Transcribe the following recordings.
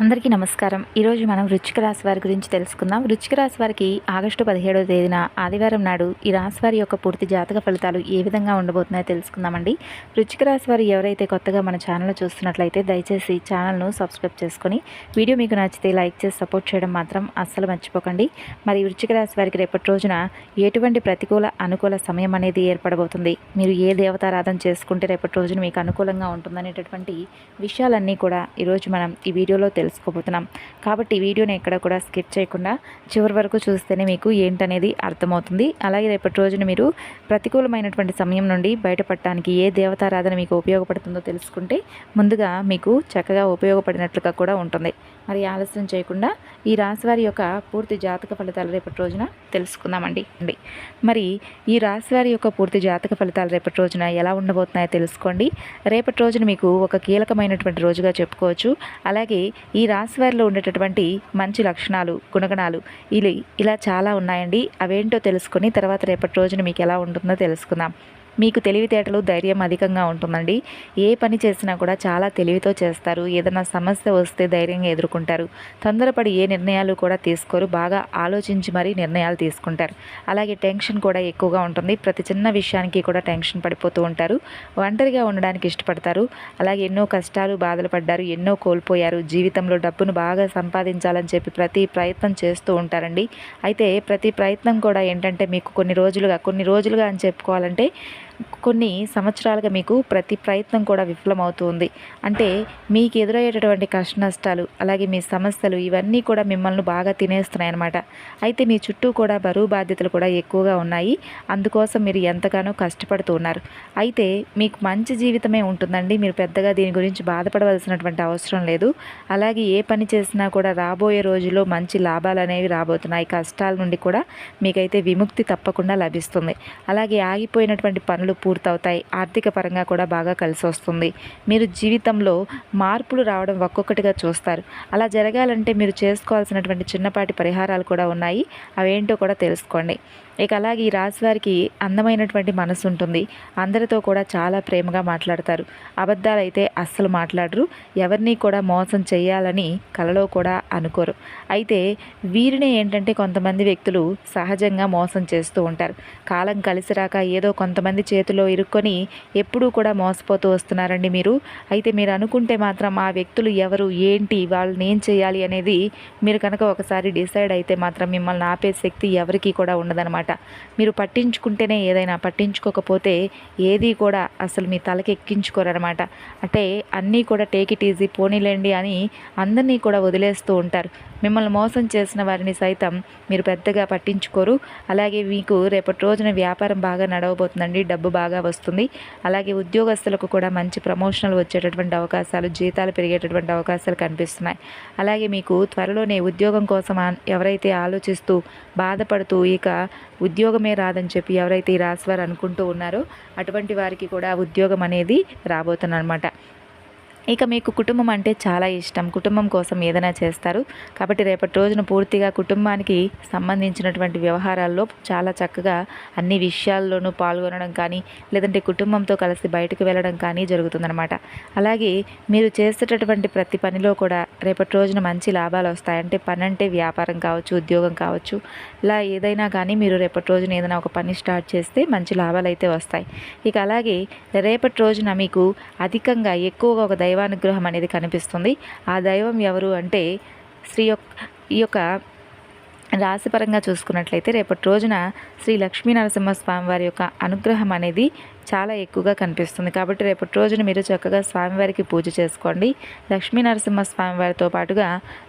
అందరికీ నమస్కారం. ఈరోజు మనం వృచ్చిక రాశి వారి గురించి తెలుసుకుందాం. వృచ్చిక రాశి వారికి ఆగస్టు పదిహేడవ తేదీన ఆదివారం నాడు ఈ రాశి వారి యొక్క పూర్తి జాతక ఫలితాలు ఏ విధంగా ఉండబోతున్నాయో తెలుసుకుందామండి. వృచ్చిక రాశి వారు ఎవరైతే కొత్తగా మన ఛానల్ చూస్తున్నట్లయితే దయచేసి ఛానల్ను సబ్స్క్రైబ్ చేసుకొని వీడియో మీకు నచ్చితే లైక్ చేసి సపోర్ట్ చేయడం మాత్రం అస్సలు మర్చిపోకండి. మరి వృచ్చిక రాశి వారికి రేపటి రోజున ఎటువంటి ప్రతికూల అనుకూల సమయం అనేది ఏర్పడబోతుంది? మీరు ఏ దేవతారాధన చేసుకుంటే రేపటి రోజున మీకు అనుకూలంగా ఉంటుందనేటటువంటి విషయాలన్నీ కూడా ఈరోజు మనం ఈ వీడియోలో తెలుసుకోబోతున్నాం. కాబట్టి వీడియోని ఎక్కడ కూడా స్కిప్ చేయకుండా చివరి వరకు చూస్తేనే మీకు ఏంటనేది అర్థమవుతుంది. అలాగే రేపటి రోజున మీరు ప్రతికూలమైనటువంటి సమయం నుండి బయటపడటానికి ఏ దేవతారాధన మీకు ఉపయోగపడుతుందో తెలుసుకుంటే ముందుగా మీకు చక్కగా ఉపయోగపడినట్లుగా కూడా ఉంటుంది. మరి ఆలస్యం చేయకుండా ఈ రాశివారి యొక్క పూర్తి జాతక ఫలితాలు రేపటి రోజున తెలుసుకుందామండి. అండి మరి ఈ రాశివారి యొక్క పూర్తి జాతక ఫలితాలు రేపటి రోజున ఎలా ఉండబోతున్నాయో తెలుసుకోండి. రేపటి రోజున మీకు ఒక కీలకమైనటువంటి రోజుగా చెప్పుకోవచ్చు. అలాగే ఈ రాశి వారిలో ఉండేటటువంటి మంచి లక్షణాలు గుణగణాలు ఇలా ఇలా చాలా ఉన్నాయండి. అవేంటో తెలుసుకొని తర్వాత రేపటి రోజున మీకు ఎలా ఉంటుందో తెలుసుకుందాం. మీకు తెలివితేటలు ధైర్యం అధికంగా ఉంటుందండి. ఏ పని చేసినా కూడా చాలా తెలివితో చేస్తారు. ఏదైనా సమస్య వస్తే ధైర్యంగా ఎదుర్కొంటారు. తొందరపడి ఏ నిర్ణయాలు కూడా తీసుకోరు. బాగా ఆలోచించి మరీ నిర్ణయాలు తీసుకుంటారు. అలాగే టెన్షన్ కూడా ఎక్కువగా ఉంటుంది. ప్రతి చిన్న విషయానికి కూడా టెన్షన్ పడిపోతూ ఉంటారు. ఒంటరిగా ఉండడానికి ఇష్టపడతారు. అలాగే ఎన్నో కష్టాలు బాధలు పడ్డారు. ఎన్నో కోల్పోయారు. జీవితంలో డబ్బును బాగా సంపాదించాలని చెప్పి ప్రతి ప్రయత్నం చేస్తూ ఉంటారండి. అయితే ప్రతి ప్రయత్నం కూడా ఏంటంటే మీకు కొన్ని రోజులుగా కొన్ని రోజులుగా అని చెప్పుకోవాలంటే కొన్ని సంవత్సరాలుగా మీకు ప్రతి ప్రయత్నం కూడా విఫలమవుతుంది అంటే మీకు ఎదురయ్యేటటువంటి కష్ట నష్టాలు అలాగే మీ సమస్యలు ఇవన్నీ కూడా మిమ్మల్ని బాగా తినేస్తున్నాయి అన్నమాట అయితే మీ చుట్టూ కూడా బరువు బాధ్యతలు కూడా ఎక్కువగా ఉన్నాయి. అందుకోసం మీరు ఎంతగానో కష్టపడుతూ ఉన్నారు. అయితే మీకు మంచి జీవితమే ఉంటుందండి. మీరు పెద్దగా దీని గురించి బాధపడవలసినటువంటి అవసరం లేదు. అలాగే ఏ పని చేసినా కూడా రాబోయే రోజుల్లో మంచి లాభాలు అనేవి రాబోతున్నాయి. కష్టాల నుండి కూడా మీకైతే విముక్తి తప్పకుండా లభిస్తుంది. అలాగే ఆగిపోయినటువంటి పనులు పూర్తవుతాయి. ఆర్థిక పరంగా కూడా బాగా కలిసి వస్తుంది. మీరు జీవితంలో మార్పులు రావడం ఒక్కొక్కటిగా చూస్తారు. అలా జరగాలంటే మీరు చేసుకోవాల్సినటువంటి చిన్నపాటి పరిహారాలు కూడా ఉన్నాయి. అవేంటో కూడా తెలుసుకోండి. ఇక అలాగే ఈ రాశివారికి అందమైనటువంటి మనసు ఉంటుంది. అందరితో కూడా చాలా ప్రేమగా మాట్లాడతారు. అబద్ధాలు అయితే అస్సలు మాట్లాడరు. ఎవరిని కూడా మోసం చేయాలని కలలో కూడా అనుకోరు. అయితే వీరిని ఏంటంటే కొంతమంది వ్యక్తులు సహజంగా మోసం చేస్తూ ఉంటారు. కాలం కలిసి రాక ఏదో కొంతమంది చేతిలో ఇరుక్కొని ఎప్పుడూ కూడా మోసపోతూ వస్తున్నారండి మీరు. అయితే మీరు అనుకుంటే మాత్రం ఆ వ్యక్తులు ఎవరు ఏంటి వాళ్ళని ఏం చేయాలి అనేది మీరు కనుక ఒకసారి డిసైడ్ అయితే మాత్రం మిమ్మల్ని ఆపే శక్తి ఎవరికీ కూడా ఉండదన్నమాట. మీరు పట్టించుకుంటేనే ఏదైనా పట్టించుకోకపోతే ఏది కూడా అసలు మీ తలకి ఎక్కించుకోరనమాట అంటే అన్నీ కూడా టేక్ ఇట్ ఈజీ పోనీలేండి అని అందరినీ కూడా వదిలేస్తూ ఉంటారు. మిమ్మల్ని మోసం చేసిన వారిని సైతం మీరు పెద్దగా పట్టించుకోరు. అలాగే మీకు రేపటి రోజున వ్యాపారం బాగా నడవబోతుందండి డబ్బు బాగా వస్తుంది. అలాగే ఉద్యోగస్తులకు కూడా మంచి ప్రమోషన్లు వచ్చేటటువంటి అవకాశాలు జీతాలు పెరిగేటటువంటి అవకాశాలు కనిపిస్తున్నాయి. అలాగే మీకు త్వరలోనే ఉద్యోగం కోసం ఎవరైతే ఆలోచిస్తూ బాధపడుతూ ఇక ఉద్యోగమే రాదని చెప్పి ఎవరైతే ఈ రాశివారు అనుకుంటూ ఉన్నారో అటువంటి వారికి కూడా ఉద్యోగం అనేది రాబోతుందన్నమాట. ఇక మీకు కుటుంబం అంటే చాలా ఇష్టం. కుటుంబం కోసం ఏదైనా చేస్తారు. కాబట్టి రేపటి రోజున పూర్తిగా కుటుంబానికి సంబంధించినటువంటి వ్యవహారాల్లో చాలా చక్కగా అన్ని విషయాల్లోనూ పాల్గొనడం కానీ లేదంటే కుటుంబంతో కలిసి బయటకు వెళ్ళడం కానీ జరుగుతుందన్నమాట. అలాగే మీరు చేసేటటువంటి ప్రతి పనిలో కూడా రేపటి రోజున మంచి లాభాలు వస్తాయి. అంటే పని అంటే వ్యాపారం కావచ్చు ఉద్యోగం కావచ్చు. ఇలా ఏదైనా కానీ మీరు రేపటి రోజున ఏదైనా ఒక పని స్టార్ట్ చేస్తే మంచి లాభాలు అయితే వస్తాయి. ఇక అలాగే రేపటి రోజున మీకు అధికంగా ఎక్కువగా ఒక దైవానుగ్రహం అనేది కనిపిస్తుంది. ఆ దైవం ఎవరు అంటే శ్రీ యొక్క ఈ యొక్క రాశిపరంగా చూసుకున్నట్లయితే రేపటి రోజున శ్రీ లక్ష్మీ నరసింహస్వామి వారి యొక్క అనుగ్రహం అనేది చాలా ఎక్కువగా కనిపిస్తుంది. కాబట్టి రేపటి రోజున మీరు చక్కగా స్వామివారికి పూజ చేసుకోండి. లక్ష్మీ నరసింహ స్వామివారితో పాటుగా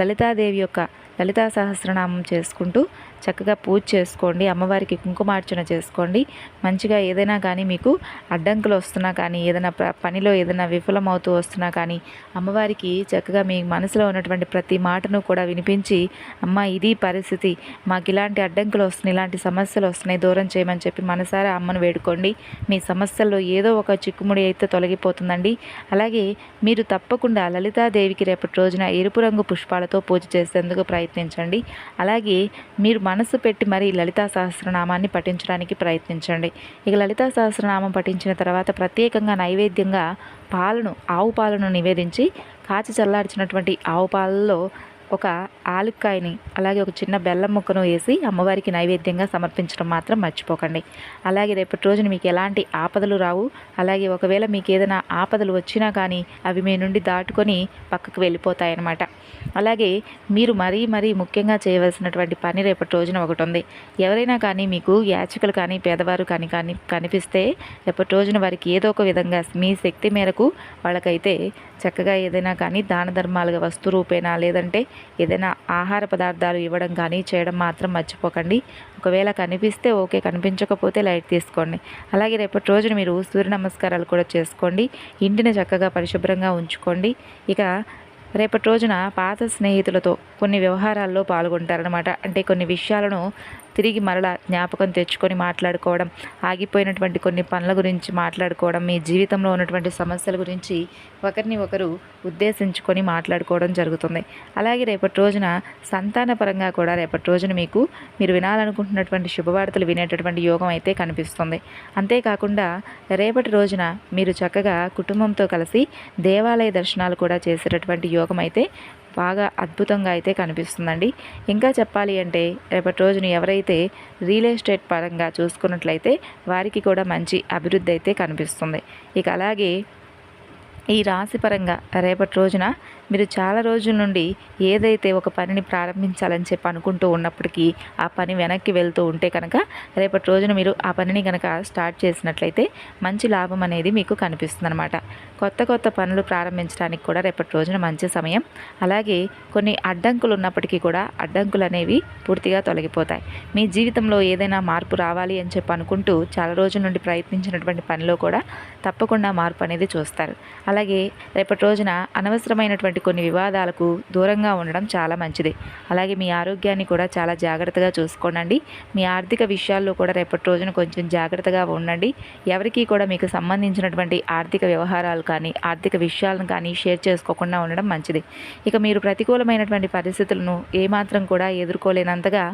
లలితాదేవి యొక్క లలితా సహస్రనామం చేసుకుంటూ చక్కగా పూజ చేసుకోండి. అమ్మవారికి కుంకుమార్చన చేసుకోండి. మంచిగా ఏదైనా కానీ మీకు అడ్డంకులు వస్తున్నా కానీ ఏదైనా పనిలో ఏదైనా విఫలమవుతూ వస్తున్నా కానీ అమ్మవారికి చక్కగా మీ మనసులో ఉన్నటువంటి ప్రతి మాటను కూడా వినిపించి అమ్మ ఇది పరిస్థితి. మాకు ఇలాంటి అడ్డంకులు వస్తున్నాయి ఇలాంటి సమస్యలు వస్తున్నాయి దూరం చేయమని చెప్పి మనసారా అమ్మను వేడుకోండి. మీ సమస్యల్లో ఏదో ఒక చిక్కుముడి అయితే తొలగిపోతుందండి. అలాగే మీరు తప్పకుండా లలితాదేవికి రేపటి రోజున ఎరుపు రంగు పుష్పాలతో పూజ చేసేందుకు ప్రయత్నించండి. అలాగే మీరు మనసు పెట్టి మరీ లలితా సహస్రనామాన్ని పఠించడానికి ప్రయత్నించండి. ఇక లలితా సహస్రనామం పఠించిన తర్వాత ప్రత్యేకంగా నైవేద్యంగా పాలను ఆవు పాలను నివేదించి కాచి చల్లార్చినటువంటి ఆవు పాలలో ఒక ఆలుక్కాయని అలాగే ఒక చిన్న బెల్లం ముక్కను వేసి అమ్మవారికి నైవేద్యంగా సమర్పించడం మాత్రం మర్చిపోకండి. అలాగే రేపటి రోజున మీకు ఎలాంటి ఆపదలు రావు. అలాగే ఒకవేళ మీకు ఏదైనా ఆపదలు వచ్చినా కానీ అవి మీ నుండి దాటుకొని పక్కకు వెళ్ళిపోతాయన్నమాట. అలాగే మీరు మరీ మరీ ముఖ్యంగా చేయవలసినటువంటి పని రేపటి రోజున ఒకటి ఉంది. ఎవరైనా కానీ మీకు యాచకులు కానీ పేదవారు కానీ కానీ కనిపిస్తే రేపటి రోజున వారికి ఏదో ఒక విధంగా మీ శక్తి మేరకు వాళ్ళకైతే చక్కగా ఏదైనా కానీ దాన ధర్మాలుగా వస్తు రూపేనా లేదంటే ఏదైనా ఆహార పదార్థాలు ఇవ్వడం కానీ చేయడం మాత్రం మర్చిపోకండి. ఒకవేళ కనిపిస్తే ఓకే కనిపించకపోతే లైట్ తీసుకోండి. అలాగే రేపటి రోజున మీరు సూర్య నమస్కారాలు కూడా చేసుకోండి. ఇంటిని చక్కగా పరిశుభ్రంగా ఉంచుకోండి. ఇక రేపటి రోజున పాత స్నేహితులతో కొన్ని వ్యవహారాల్లో పాల్గొంటారనమాట అంటే కొన్ని విషయాలను తిరిగి మరలా జ్ఞాపకం తెచ్చుకొని మాట్లాడుకోవడం ఆగిపోయినటువంటి కొన్ని పనుల గురించి మాట్లాడుకోవడం మీ జీవితంలో ఉన్నటువంటి సమస్యల గురించి ఒకరిని ఒకరు ఉద్దేశించుకొని మాట్లాడుకోవడం జరుగుతుంది. అలాగే రేపటి రోజున సంతానపరంగా కూడా రేపటి రోజున మీకు మీరు వినాలనుకుంటున్నటువంటి శుభవార్తలు వినేటటువంటి యోగం అయితే కనిపిస్తుంది. అంతేకాకుండా రేపటి రోజున మీరు చక్కగా కుటుంబంతో కలిసి దేవాలయ దర్శనాలు కూడా చేసేటటువంటి యోగం అయితే బాగా అద్భుతంగా అయితే కనిపిస్తుందండి. ఇంకా చెప్పాలి అంటే రేపటి రోజున ఎవరైతే రియల్ ఎస్టేట్ పరంగా చూసుకున్నట్లయితే వారికి కూడా మంచి అభివృద్ధి అయితే కనిపిస్తుంది. ఇక అలాగే ఈ రాశి పరంగా రేపటి రోజున మీరు చాలా రోజుల నుండి ఏదైతే ఒక పనిని ప్రారంభించాలని చెప్పి అనుకుంటూ ఉన్నప్పటికీ ఆ పని వెనక్కి వెళ్తూ ఉంటే కనుక రేపటి రోజున మీరు ఆ పనిని కనుక స్టార్ట్ చేసినట్లయితే మంచి లాభం అనేది మీకు కనిపిస్తుంది అనమాట కొత్త కొత్త పనులు ప్రారంభించడానికి కూడా రేపటి రోజున మంచి సమయం. అలాగే కొన్ని అడ్డంకులు ఉన్నప్పటికీ కూడా అడ్డంకులు అనేవి పూర్తిగా తొలగిపోతాయి. మీ జీవితంలో ఏదైనా మార్పు రావాలి అని చెప్పి అనుకుంటూ చాలా రోజుల నుండి ప్రయత్నించినటువంటి పనిలో కూడా తప్పకుండా మార్పు అనేది చూస్తారు. అలాగే రేపటి రోజున అనవసరమైనటువంటి కొన్ని వివాదాలకు దూరంగా ఉండడం చాలా మంచిది. అలాగే మీ ఆరోగ్యాన్ని కూడా చాలా జాగ్రత్తగా చూసుకోనండి మీ ఆర్థిక విషయాల్లో కూడా రేపటి రోజున కొంచెం జాగ్రత్తగా ఉండండి. ఎవరికి కూడా మీకు సంబంధించినటువంటి ఆర్థిక వ్యవహారాలు కానీ ఆర్థిక విషయాలను కానీ షేర్ చేసుకోకుండా ఉండడం మంచిది. ఇక మీరు ప్రతికూలమైనటువంటి పరిస్థితులను ఏమాత్రం కూడా ఎదుర్కోలేనంతగా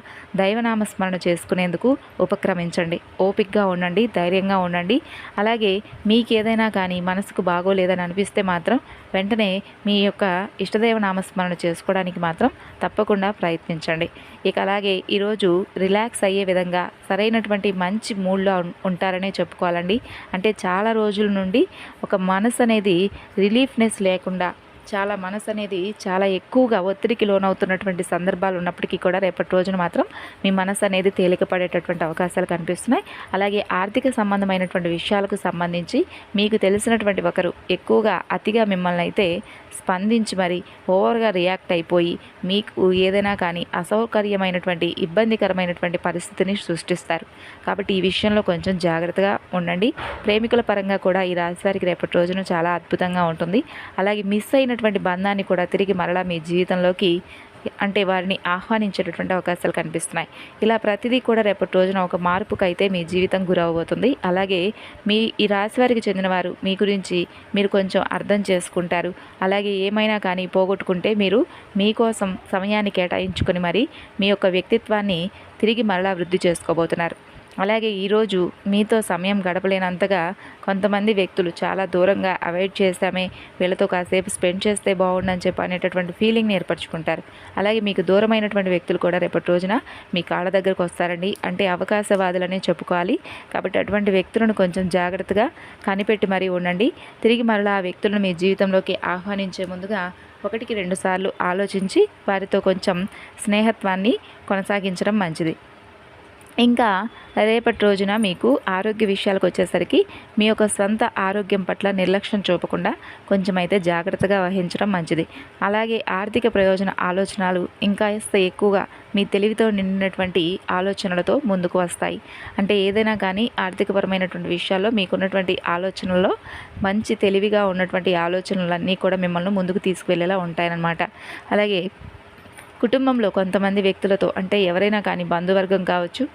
దైవనామస్మరణ చేసుకునేందుకు ఉపక్రమించండి. ఓపిక్గా ఉండండి ధైర్యంగా ఉండండి. అలాగే మీకు ఏదైనా కానీ మనసుకు బాగోలేదని అనిపిస్తే మాత్రం వెంటనే మీ యొక్క ఇష్టదేవ నామస్మరణ చేసుకోవడానికి మాత్రం తప్పకుండా ప్రయత్నించండి. ఇక అలాగే ఈరోజు రిలాక్స్ అయ్యే విధంగా సరైనటువంటి మంచి మూడ్లో ఉంటారనే చెప్పుకోవాలండి. అంటే చాలా రోజుల నుండి ఒక మనసు అనేది రిలీఫ్నెస్ లేకుండా చాలా మనసు అనేది చాలా ఎక్కువగా ఒత్తిడికి లోనవుతున్నటువంటి సందర్భాలు ఉన్నప్పటికీ కూడా రేపటి రోజున మాత్రం మీ మనసు అనేది తేలికపడేటటువంటి అవకాశాలు కనిపిస్తున్నాయి. అలాగే ఆర్థిక సంబంధమైనటువంటి విషయాలకు సంబంధించి మీకు తెలిసినటువంటి ఒకరు ఎక్కువగా అతిగా మిమ్మల్ని అయితే స్పందించి మరి ఓవర్గా రియాక్ట్ అయిపోయి మీకు ఏదైనా కానీ అసౌకర్యమైనటువంటి ఇబ్బందికరమైనటువంటి పరిస్థితిని సృష్టిస్తారు. కాబట్టి ఈ విషయంలో కొంచెం జాగ్రత్తగా ఉండండి. ప్రేమికుల పరంగా కూడా ఈ రాశివారికి రేపటి రోజున చాలా అద్భుతంగా ఉంటుంది. అలాగే మిస్ ఉన్నటువంటి బంధాన్ని కూడా తిరిగి మరలా మీ జీవితంలోకి అంటే వారిని ఆహ్వానించేటటువంటి అవకాశాలు కనిపిస్తున్నాయి. ఇలా ప్రతిదీ కూడా రేపటి రోజున ఒక మార్పుకైతే మీ జీవితం గురవబోతుంది అలాగే మీ ఈ రాశి వారికి చెందినవారు మీ గురించి మీరు కొంచెం అర్థం చేసుకుంటారు. అలాగే ఏమైనా కానీ పోగొట్టుకుంటే మీరు మీకోసం సమయాన్ని కేటాయించుకొని మరి మీ యొక్క వ్యక్తిత్వాన్ని తిరిగి మరలా వృద్ధి చేసుకోబోతున్నారు. అలాగే ఈరోజు మీతో సమయం గడపలేనంతగా కొంతమంది వ్యక్తులు చాలా దూరంగా అవాయిడ్ చేస్తామే వీళ్ళతో కాసేపు స్పెండ్ చేస్తే బాగుండని చెప్పి అనేటటువంటి ఫీలింగ్ని ఏర్పరచుకుంటారు. అలాగే మీకు దూరమైనటువంటి వ్యక్తులు కూడా రేపటి రోజున మీ కాళ్ళ దగ్గరకు వస్తారండి. అంటే అవకాశవాదులనే చెప్పుకోవాలి. కాబట్టి అటువంటి వ్యక్తులను కొంచెం జాగ్రత్తగా కనిపెట్టి మరీ ఉండండి. తిరిగి మరలా ఆ వ్యక్తులను మీ జీవితంలోకి ఆహ్వానించే ముందుగా ఒకటికి రెండుసార్లు ఆలోచించి వారితో కొంచెం స్నేహత్వాన్ని కొనసాగించడం మంచిది. ఇంకా రేపటి రోజున మీకు ఆరోగ్య విషయాలకు వచ్చేసరికి మీ యొక్క సొంత ఆరోగ్యం పట్ల నిర్లక్ష్యం చూపకుండా కొంచెం అయితే జాగ్రత్తగా వహించడం మంచిది. అలాగే ఆర్థిక ప్రయోజన ఆలోచనలు ఇంకా ఎక్కువగా మీ తెలివితో నిండినటువంటి ఆలోచనలతో ముందుకు వస్తాయి. అంటే ఏదైనా కానీ ఆర్థికపరమైనటువంటి విషయాల్లో మీకున్నటువంటి ఆలోచనల్లో మంచి తెలివిగా ఉన్నటువంటి ఆలోచనలన్నీ కూడా మిమ్మల్ని ముందుకు తీసుకువెళ్ళేలా ఉంటాయన్నమాట. అలాగే కుటుంబంలో కొంతమంది వ్యక్తులతో అంటే ఎవరైనా కానీ బంధువర్గం కావచ్చు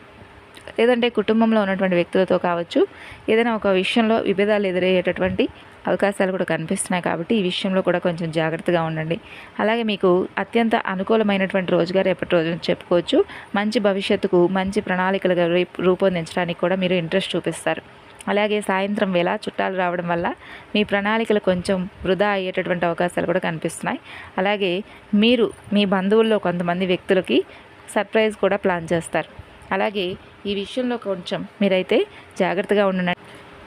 లేదంటే కుటుంబంలో ఉన్నటువంటి వ్యక్తులతో కావచ్చు ఏదైనా ఒక విషయంలో విభేదాలు ఎదురయ్యేటటువంటి అవకాశాలు కూడా కనిపిస్తున్నాయి కాబట్టి ఈ విషయంలో కూడా కొంచెం జాగ్రత్తగా ఉండండి. అలాగే మీకు అత్యంత అనుకూలమైనటువంటి రోజుగా రేపటి రోజున చెప్పుకోవచ్చు. మంచి భవిష్యత్తుకు మంచి ప్రణాళికలుగా రూపొందించడానికి కూడా మీరు ఇంట్రెస్ట్ చూపిస్తారు. అలాగే సాయంత్రం వేళ చుట్టాలు రావడం వల్ల మీ ప్రణాళికలు కొంచెం వృధా అయ్యేటటువంటి అవకాశాలు కూడా కనిపిస్తున్నాయి. అలాగే మీరు మీ బంధువుల్లో కొంతమంది వ్యక్తులకి సర్ప్రైజ్ కూడా ప్లాన్ చేస్తారు. అలాగే ఈ విషయంలో కొంచెం మీరైతే జాగ్రత్తగా ఉండండి.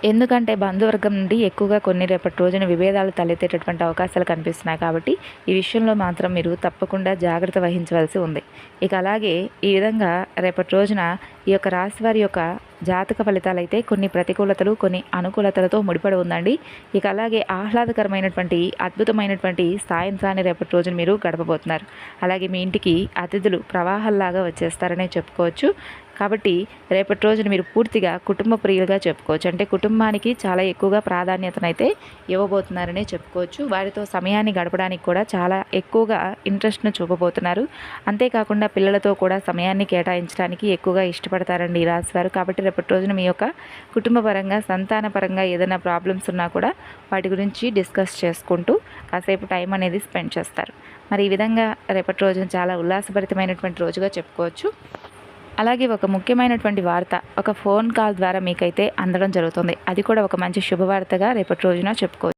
ఎందుకంటే బంధువర్గం నుండి ఎక్కువగా కొన్ని రేపటి రోజున విభేదాలు తలెత్తేటటువంటి అవకాశాలు కనిపిస్తున్నాయి కాబట్టి ఈ విషయంలో మాత్రం మీరు తప్పకుండా జాగ్రత్త వహించవలసి ఉంది. ఇక అలాగే ఈ విధంగా రేపటి రోజున ఈ యొక్క రాశి వారి యొక్క జాతక ఫలితాలు అయితే కొన్ని ప్రతికూలతలు కొన్ని అనుకూలతలతో ముడిపడి ఉందండి. ఇక అలాగే ఆహ్లాదకరమైనటువంటి అద్భుతమైనటువంటి సాయంత్రాన్ని రేపటి రోజున మీరు గడపబోతున్నారు. అలాగే మీ ఇంటికి అతిథులు ప్రవాహంలాగా వచ్చేస్తారనే చెప్పుకోవచ్చు. కాబట్టి రేపటి రోజున మీరు పూర్తిగా కుటుంబ ప్రియులుగా చెప్పుకోవచ్చు. అంటే కుటుంబానికి చాలా ఎక్కువగా ప్రాధాన్యతనైతే ఇవ్వబోతున్నారనే చెప్పుకోవచ్చు. వారితో సమయాన్ని గడపడానికి కూడా చాలా ఎక్కువగా ఇంట్రెస్ట్ను చూపబోతున్నారు. అంతేకాకుండా పిల్లలతో కూడా సమయాన్ని కేటాయించడానికి ఎక్కువగా ఇష్టపడతారండి ఈ రాశివారు. కాబట్టి రేపటి రోజున మీ యొక్క కుటుంబ పరంగా సంతాన పరంగా ఏదైనా ప్రాబ్లమ్స్ ఉన్నా కూడా వాటి గురించి డిస్కస్ చేసుకుంటూ కాసేపు టైం అనేది స్పెండ్ చేస్తారు. మరి ఈ విధంగా రేపటి రోజున చాలా ఉల్లాసభరితమైనటువంటి రోజుగా చెప్పుకోవచ్చు. అలాగే ఒక ముఖ్యమైనటువంటి వార్త ఒక ఫోన్ కాల్ ద్వారా మీకైతే అందడం జరుగుతుంది. అది కూడా ఒక మంచి శుభవార్తగా రేపటి రోజున చెప్పుకోవచ్చు